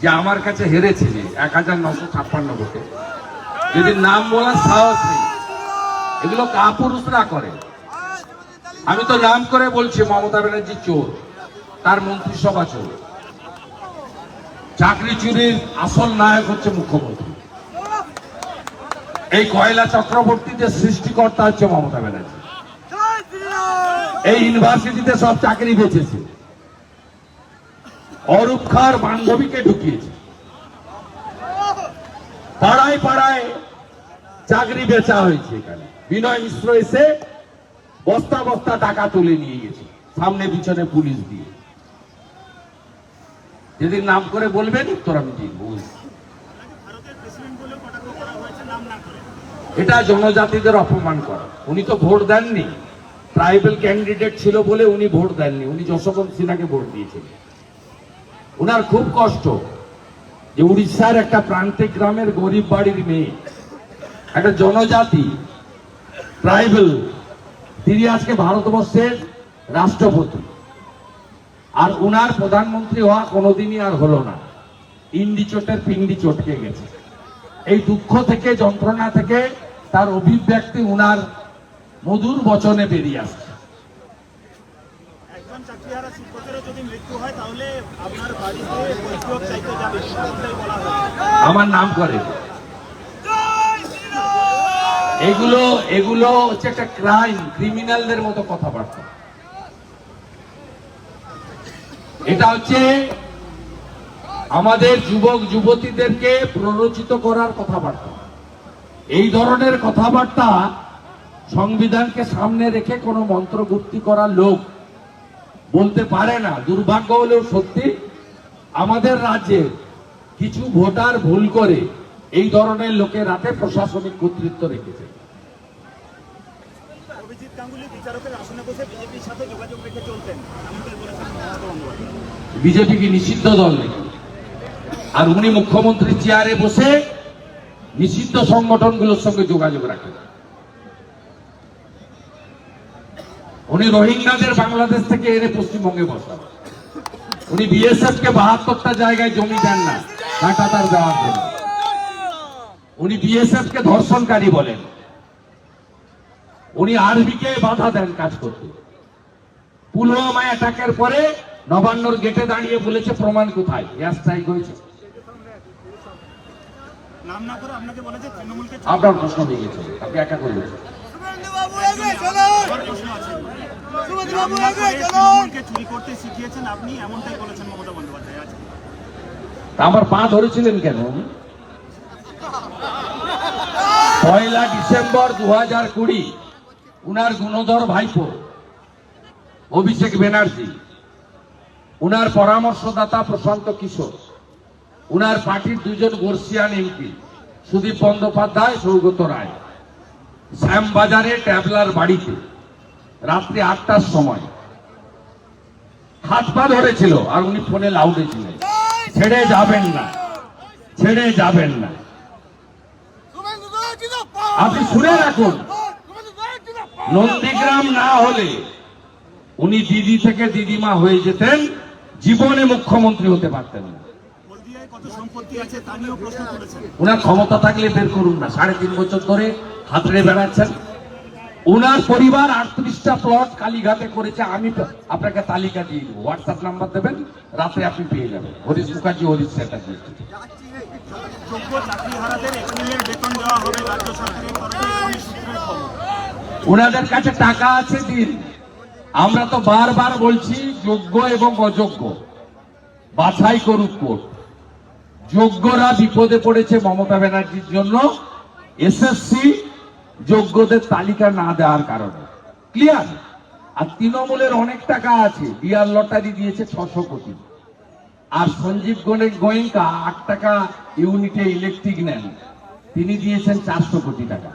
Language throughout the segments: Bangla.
যে আমার কাছে হেরেছে যে এক হাজার নশো ছাপ্পান্ন ভোটে। যদি নাম বলার সাহস নেই। এগুলো কাপুরুষরা করে। আমি তো নাম করে বলছি, মমতা ব্যানার্জি চোর, তার মন্ত্রিসভা চোর। চাকরি চুরির আসল নায়ক হচ্ছে মুখ্যমন্ত্রী। এই কয়লা চক্রবর্তীদের সৃষ্টিকর্তা হচ্ছে মমতা ব্যানার্জি। এই ইউনিভার্সিটিতে সব চাকরি বেঁচেছে। অরূপ খার বান্ধবীকে ঢুকিয়েছে। পাড়ায় পাড়ায় চাকরি বেচা হয়েছে এখানে। বিনয় মিশ্র এসে বস্তা বস্তা টাকা তুলে নিয়ে গেছে, সামনে পিছনে পুলিশ দিয়ে। যেদিন নাম করে বলবেন, উত্তর আমি দিন এটা জনজাতিদের অপমান করা। উনি তো ভোট দেননি। ট্রাইবেল ক্যান্ডিডেট ছিল বলে উনি ভোট দেননি। উনি যশবন্ত সিনহাকে ভোট দিয়েছিলেন। ওনার খুব কষ্ট যে উড়িষ্যার একটা প্রান্তিক গ্রামের গরিব বাড়ির মেয়ে, একটা জনজাতি ট্রাইবেল তিনি আজকে ভারতবর্ষের রাষ্ট্রপতি। আর উনার প্রধানমন্ত্রী হওয়া কোনোদিনই আর হলো না। ইন্ডি চোটের পিন্ডি চটকে গেছে। এই দুঃখ থেকে, যন্ত্রণা থেকে তার অভিব্যক্তি উনার মধুর বচনে বেরিয়ে আসছে। চাকরিহারা শিক্ষকেরও যদি মৃত্যু হয়, তাহলে আপনার বাড়িতে বৈঠক চাইতে যাবে। আমার নাম করে। এগুলো এগুলো হচ্ছে একটা ক্রাইম ক্রিমিনালদের মতো কথাবার্তা। এটা হচ্ছে আমাদের যুবক, যুবতীদেরকে প্ররোচিত করার কথাবার্তা। এই ধরনের কথাবার্তা সংবিধানকে সামনে রেখে কোনো মন্ত্রগুপ্তি করার লোক বলতে পারে না। দুর্ভাগ্য হলেও সত্যি আমাদের রাজ্যে কিছু ভোটার ভুল করে এই ধরনের লোকের হাতে প্রশাসনিক কর্তৃত্ব রেখেছে। বিজেপি কি নিষিদ্ধ দল নাকি? আর উনি মুখ্যমন্ত্রী চেয়ারে বসে নিষিদ্ধ সংগঠনগুলোর সঙ্গে যোগাযোগ রাখেন। উনি রোহিঙ্গাদের বাংলাদেশ থেকে এনে পশ্চিমবঙ্গে বসান। উনি বিএসএফ কে বাহাত্তরটা জায়গায় জমি দেন না কাঁটাতার দেওয়ার জন্য। উনি বিএসএফ কে ধর্ষণকারী বলেন। উনি আরবিকে বাধা দেন কাজ করতে। পুলওয়ামা অ্যাটাকের পরে নবান্নর গেটে দাঁড়িয়ে বলেছে প্রমাণ কোথায়? এয়ার স্ট্রাইক হয়েছে আপনার প্রশ্ন হয়ে গেছে আপনি একা করে আমার পা ধরেছিলেন কেন? পয়লা ডিসেম্বর দু হাজার কুড়ি উনার গুণধর ভাইপো অভিষেক ব্যানার্জি উনার পরামর্শদাতা প্রশান্ত কিশোর উনার পার্টির দুজন বর্ষিয়ান এমপি সুদীপ বন্দ্যোপাধ্যায় সৌগত রায়। শ্যামবাজারে ট্যাবলার বাড়িতে রাত্রি আটটার সময়। হাত পা ধরেছিল আর উনি ফোনে লাউডে ছিলেন। ছেড়ে যাবেন না। ছেড়ে যাবেন না। আপনি শুনে রাখুন নন্দীগ্রাম না হলে উনি দিদি থেকে দিদিমা হয়ে যেতেন জীবনে মুখ্যমন্ত্রী হতে পারতেন না। উনার ক্ষমতা থাকলে বের করুন না। সাড়ে তিন বছর ধরে হাতড়ে বেড়াচ্ছেন। ওনার পরিবার আটত্রিশটা প্লট কালীঘাটে করেছে। আমি আপনাকে তালিকা দিয়ে দেবো। হোয়াটসঅ্যাপ নাম্বার দেবেন, রাতে আপনি পেয়ে যাবেন। হরিশ মুখার্জি, হরিশ চ্যাটার্জি ওনাদের কাছে টাকা আছে দিন। আমরা তো বারবার বলছি, যোগ্য এবং অযোগ্য। বাছাই করুক কোর্ট। যোগ্যরা বিপদে পড়েছে মমতা ব্যানার্জির জন্য। এসএসসি যোগ্যদের তালিকা না দেওয়ার কারণে। ক্লিয়ার আর তৃণমূলের অনেক টাকা আছে, বিয়ার লটারি দিয়েছে ছশো কোটি। আর সঞ্জীব গণেশ গোয়েঙ্কা আট টাকা ইউনিটে ইলেকট্রিক নেন। তিনি দিয়েছেন চারশো কোটি টাকা।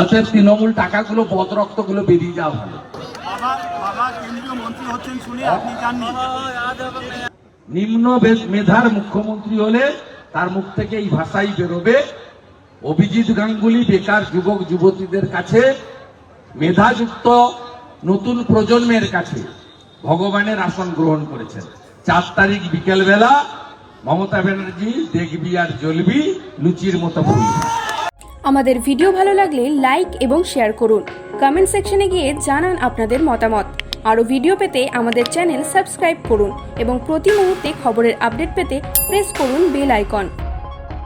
অতএব তৃণমূল টাকাগুলো, বদরক্তগুলো বেরিয়ে যাওয়া ভালো। নিম্ন মেধার মুখ্যমন্ত্রী হলে তার মুখ থেকে এই ভাষাই বেরোবে। অভিজিৎ গাঙ্গুলি, বেকার যুবক, যুবতীদের কাছে, মেধাযুক্ত নতুন প্রজন্মের কাছে ভগবানের আসন গ্রহণ করেছেন। চার তারিখ বিকেলবেলা মমতা ব্যানার্জি, দেখবি আর জ্বলবি, লুচির মতো আমাদের ভিডিও ভালো লাগলে লাইক এবং শেয়ার করুন। কমেন্ট সেকশনে গিয়ে জানান আপনাদের মতামত। আরও ভিডিও পেতে আমাদের চ্যানেল সাবস্ক্রাইব করুন এবং প্রতি মুহূর্তে খবরের আপডেট পেতে প্রেস করুন বেল আইকন।